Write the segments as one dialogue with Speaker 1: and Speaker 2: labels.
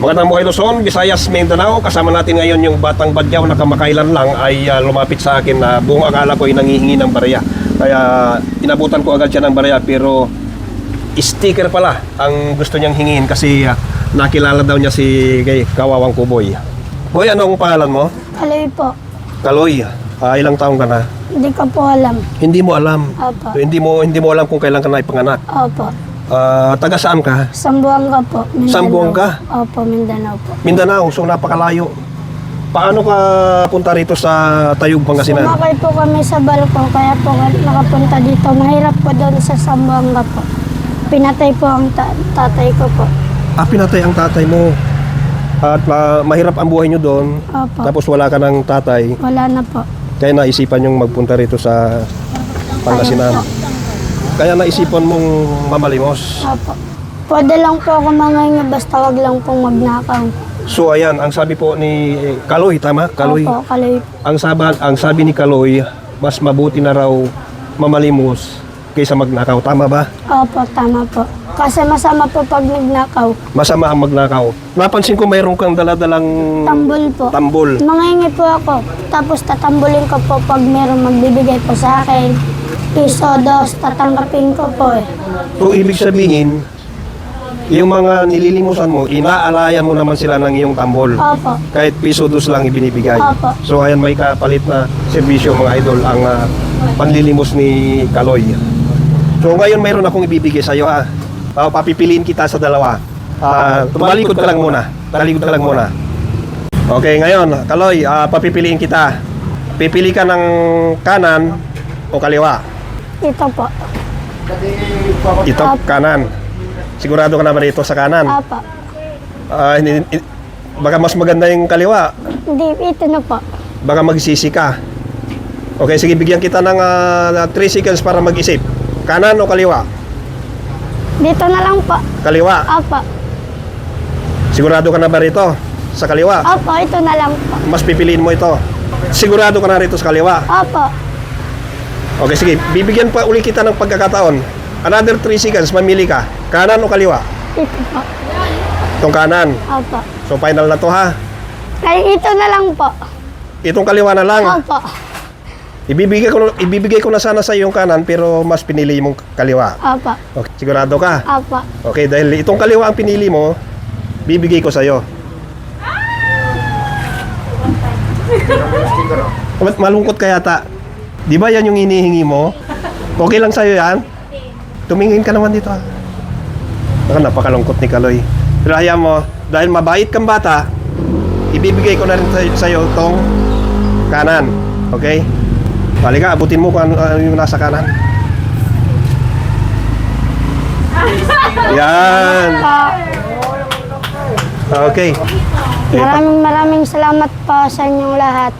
Speaker 1: Magandang buhay Luzon, Visayas, Mindanao. Kasama natin ngayon yung batang badyaw na kamakailan lang ay ah, lumapit sa akin na buong akala ko ay nangihingi ng barya. Kaya inabutan ko agad siya ng barya pero sticker pala ang gusto niyang hingin kasi ah, nakilala daw niya si kay Kawawang Kuboy. Boy, anong pangalan mo?
Speaker 2: Kaloy po.
Speaker 1: Kaloy. Ah, ilang taong ka na?
Speaker 2: Hindi ko po alam.
Speaker 1: Hindi mo alam.
Speaker 2: Opo.
Speaker 1: So, hindi mo hindi mo alam kung kailan ka na ipanganak.
Speaker 2: Opo.
Speaker 1: Ah, taga saan ka?
Speaker 2: Sambuanga po. Mindanao.
Speaker 1: Sambuanga?
Speaker 2: Opo, Mindanao po.
Speaker 1: Mindanao, so napakalayo. Paano ka punta rito sa Tayug, Pangasinan?
Speaker 2: Sumakay po kami sa balko, kaya po nakapunta dito. Mahirap po doon sa Sambuanga po. Pinatay po ang ta- tatay ko po.
Speaker 1: Ah, pinatay ang tatay mo. At ah, mahirap ang buhay nyo doon.
Speaker 2: Opo.
Speaker 1: Tapos wala ka ng tatay.
Speaker 2: Wala na po.
Speaker 1: Kaya naisipan yung magpunta rito sa Pangasinan.
Speaker 2: Ayun po.
Speaker 1: Kaya naisipan mong mamalimos.
Speaker 2: Opo. Pwede lang po ako mangingi, basta wag lang pong magnakaw.
Speaker 1: So ayan, ang sabi po ni Kaloy, tama? Kaloy.
Speaker 2: Opo, kaloy.
Speaker 1: Ang sabi, ang sabi ni Kaloy, mas mabuti na raw mamalimos kaysa magnakaw. Tama ba?
Speaker 2: Opo, tama po. Kasi masama po pag nagnakaw.
Speaker 1: Masama ang magnakaw. Napansin ko mayroon kang daladalang
Speaker 2: Tambol po.
Speaker 1: tambol.
Speaker 2: Mangingi po ako. Tapos tatambulin ko po pag meron magbibigay po sa akin. Piso, dos, tatanggapin ko po eh.
Speaker 1: So, ibig sabihin, yung mga nililimusan mo, inaalayan mo naman sila ng iyong tambol.
Speaker 2: Opo.
Speaker 1: Kahit piso dos lang ibinibigay.
Speaker 2: Opo.
Speaker 1: So, ayan may kapalit na serbisyo mga idol ang ah, panlilimos ni Kaloy. So, ngayon mayroon akong ibibigay sa iyo ha. Ah, papipiliin kita sa dalawa. Ah, tumalikod ka lang muna. Talikod ka lang muna. Okay, ngayon, Kaloy, ah, papipiliin kita. Pipili ka ng kanan o kaliwa.
Speaker 2: Ito po.
Speaker 1: Ito,
Speaker 2: Opo.
Speaker 1: kanan. Sigurado ka na ba dito sa kanan?
Speaker 2: Opo.
Speaker 1: Ah, hindi- hindi- baka mas maganda yung kaliwa.
Speaker 2: Hindi, ito na po.
Speaker 1: Baka magsisi ka. Okay, sige, bigyan kita ng 3 seconds para mag-isip. Kanan o kaliwa?
Speaker 2: Dito na lang po.
Speaker 1: Kaliwa.
Speaker 2: Opo.
Speaker 1: Sigurado ka na ba rito? Sa kaliwa?
Speaker 2: Opo, ito na lang po.
Speaker 1: Mas pipiliin mo ito. Sigurado ka na rito sa kaliwa.
Speaker 2: Opo.
Speaker 1: Okay, sige. Bibigyan pa uli kita ng pagkakataon. Another 3 seconds, mamili ka. Kanan o kaliwa?
Speaker 2: Ito po.
Speaker 1: Itong kanan.
Speaker 2: Opo.
Speaker 1: So, final na to ha.
Speaker 2: Ay, ito na lang po.
Speaker 1: Itong kaliwa na lang.
Speaker 2: Opo.
Speaker 1: Ibibigay ko, ibibigay ko na sana sa yung kanan pero mas pinili mong kaliwa.
Speaker 2: Opo.
Speaker 1: Okay, sigurado ka?
Speaker 2: Opo.
Speaker 1: Okay, dahil itong kaliwa ang pinili mo, bibigay ko sa'yo. Ba't malungkot ka yata? Di ba yan yung hinihingi mo? Okay lang sa'yo yan? Tumingin ka naman dito. ah. Baka napakalungkot ni Kaloy. Pero hayaan mo, dahil mabait kang bata, ibibigay ko na rin sa- sa'yo tong kanan. Okay? Bali ka, abutin mo kung ano, ano yung nasa kanan. Yan. Okay.
Speaker 2: Maraming maraming salamat po sa inyong lahat.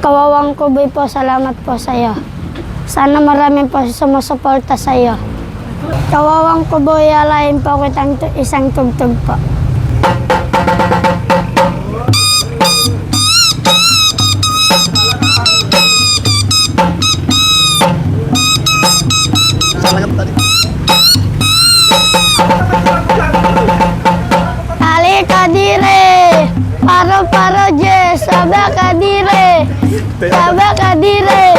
Speaker 2: Kawawang kuboy po, salamat po sa iyo. Sana maraming po sumusuporta sa iyo. Kawawang kuboy, alayin po kitang isang tugtog po. বাবা কাঁদিলে